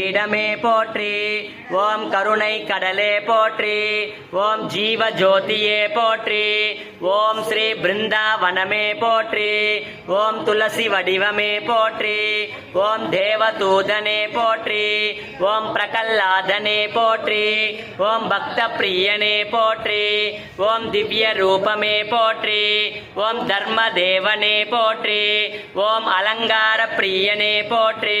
இடமே போற்றி ஓம் கருணை கடலே போற்றி ஓம் ஜீவ ஜோதியே போற்றி ஓம் ஸ்ரீ பிருந்தாவனமே போற்றி ஓம் துளசி வடிவமே போற்றி ஓம் தேவதூதனே போற்றி ஓம் பிரகல்லாதனே போற்றி ஓம் பக்த பிரியனே போற்றி ஓம் திவ்ய ரூபமே போற்றி ஓம் தர்ம தேவனே போற்றி ஓம் அலங்கார பிரியனே போற்றி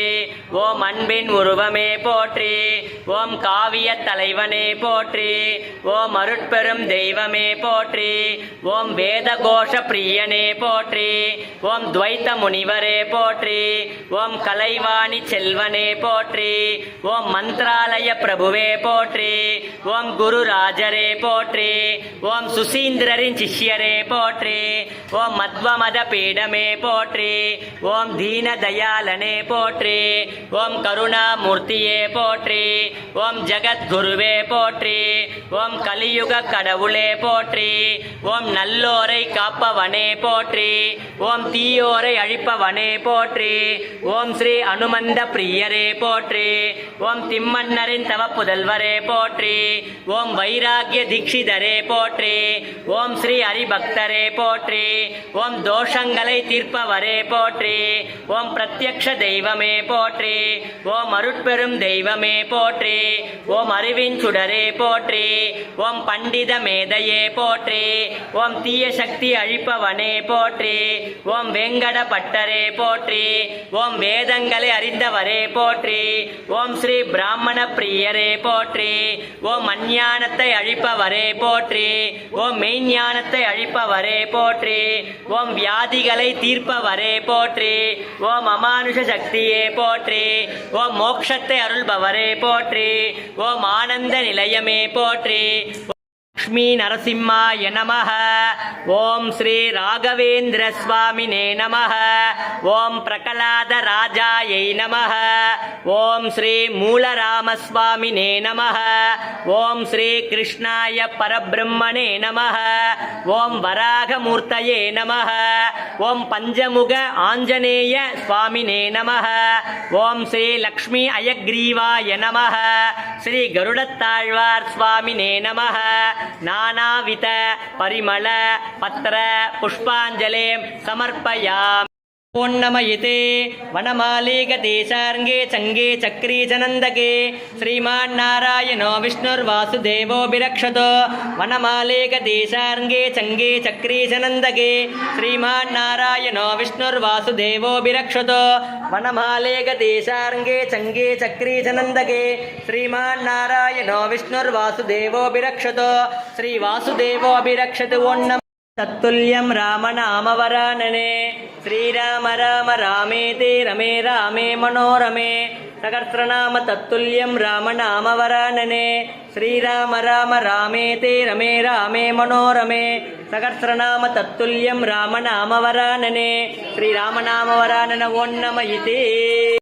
ஓம் அன்பின் உருவம் போற்றி. ஓம் காவிய தலைவனே போற்றி. ஓம் அருட்பெரும் தெய்வமே போற்றி. ஓம் வேத கோஷ பிரியனே போற்றி. ஓம் துவைத்த முனிவரே போற்றி. ஓம் கலைவாணி செல்வனே போற்றி. ஓம் மந்திராலய பிரபுவே போற்றி. ஓம் குருராஜரே போற்றி. ஓம் சுசீந்திரரின் சிஷ்யரே போற்றி ஓம் மத்வ மத பீடமே போற்றி ஓம் தீன தயாலனே போற்றி ஓம் கருணாமூர்த்தியே போற்றி ஓம் ஜகத்குருவே போற்றி ஓம் கலியுக கடவுளே போற்றி ஓம் நல்லோரை காப்பவனே போற்றி ஓம் தீயோரை அழிப்பவனே போற்றி ஓம் ஸ்ரீ அனுமந்த பிரியரே போற்றி ஓம் திம்மன்னரின் தவப்புதல்வரே போற்றி ஓம் வைராகிய தீட்சிதரே போற்றி ஓம் ஸ்ரீ ஹரிபக்தரே போற்றி ஓம் தோஷங்களை தீர்ப்பவரே போற்றி ஓம் பிரத்யக்ஷ தெய்வமே போற்றி ஓம் அருட்பெரும் தெய்வமே போற்றி ஓம் அறிவின் சுடரே போற்றி ஓம் பண்டித மேதையே போற்றி ஓம் தீய சக்தி அழிப்பவனே போற்றி ஓம் வெங்கட பட்டரே போற்றி ஓம் வேதங்களை அறிந்தவரே போற்றி ஓம் ஸ்ரீ பிராமண பிரியரே போற்றி ஓம் அஞ்ஞானத்தை அழிப்பவரே போற்றி ஓம் மெய்ஞானத்தை அழிப்பவரே போற்றி ஓம் வியாதிகளை தீர்ப்பவரே போற்றி ஓம் அமானுஷ சக்தியே போற்றி ஓம் மோக்ஷத்தை அருள்பவரே போற்றி ஓம் ஆனந்த நிலையமே போற்றி. லக்ஷ்மி நரசிம்மாய நம ஓம் ஸ்ரீ ராகவேந்திர சுவாமினே நம ஓம் பிரகலாத ராஜாயை நம ஓம் ஸ்ரீ மூலராமஸ்வாமினே நம ஓம் ஸ்ரீ கிருஷ்ணாய பரபிரம்மணே நம ஓம் வராகமூர்த்தயே நம ஓம் பஞ்சமுக ஆஞ்சநேய சுவாமினே நம ஓம் ஸ்ரீ லக்ஷ்மி அயக்ரீவாய நம ஸ்ரீ கருடத்தாழ்வார் சுவாமினே நம நானாவித பரிமள பத்திர புஷ்பாஞ்சலே சமர்ப்பயாமி. పూర్ణమయితే వనమాలీగతేశాంగే చంగే చక్రీ చనందకే శ్రీమాన్నారాయణో విష్ణుర్వాసుదేవో విరక్షతో వనమాలీగతేశాంగే చంగే చక్రీ చనందకే శ్రీమాన్నారాయణో విష్ణుర్వాసుదేవో విరక్షతో వనమాలీగతేశాంగే చంగే చక్రీ చనందకే శ్రీమాన్నారాయణో విష్ణుర్వాసుదేవో విరక్షతో శ్రీవాసుదేవో విరక్షతు ఓన్నమ తత్తుల్యం రామనామవరాననే. శ్రీరామ రామ రామేతి రమే రామే మనోరమే. సహస్రనామ తత్తుల్యం రామనామవరాననే. శ్రీరామ రామ రామేతి రమే రామే మనోరమే. సహస్రనామ తత్తుల్యం రామనామవరాననే. శ్రీరామనామవరానన ఓన్నమ ఇది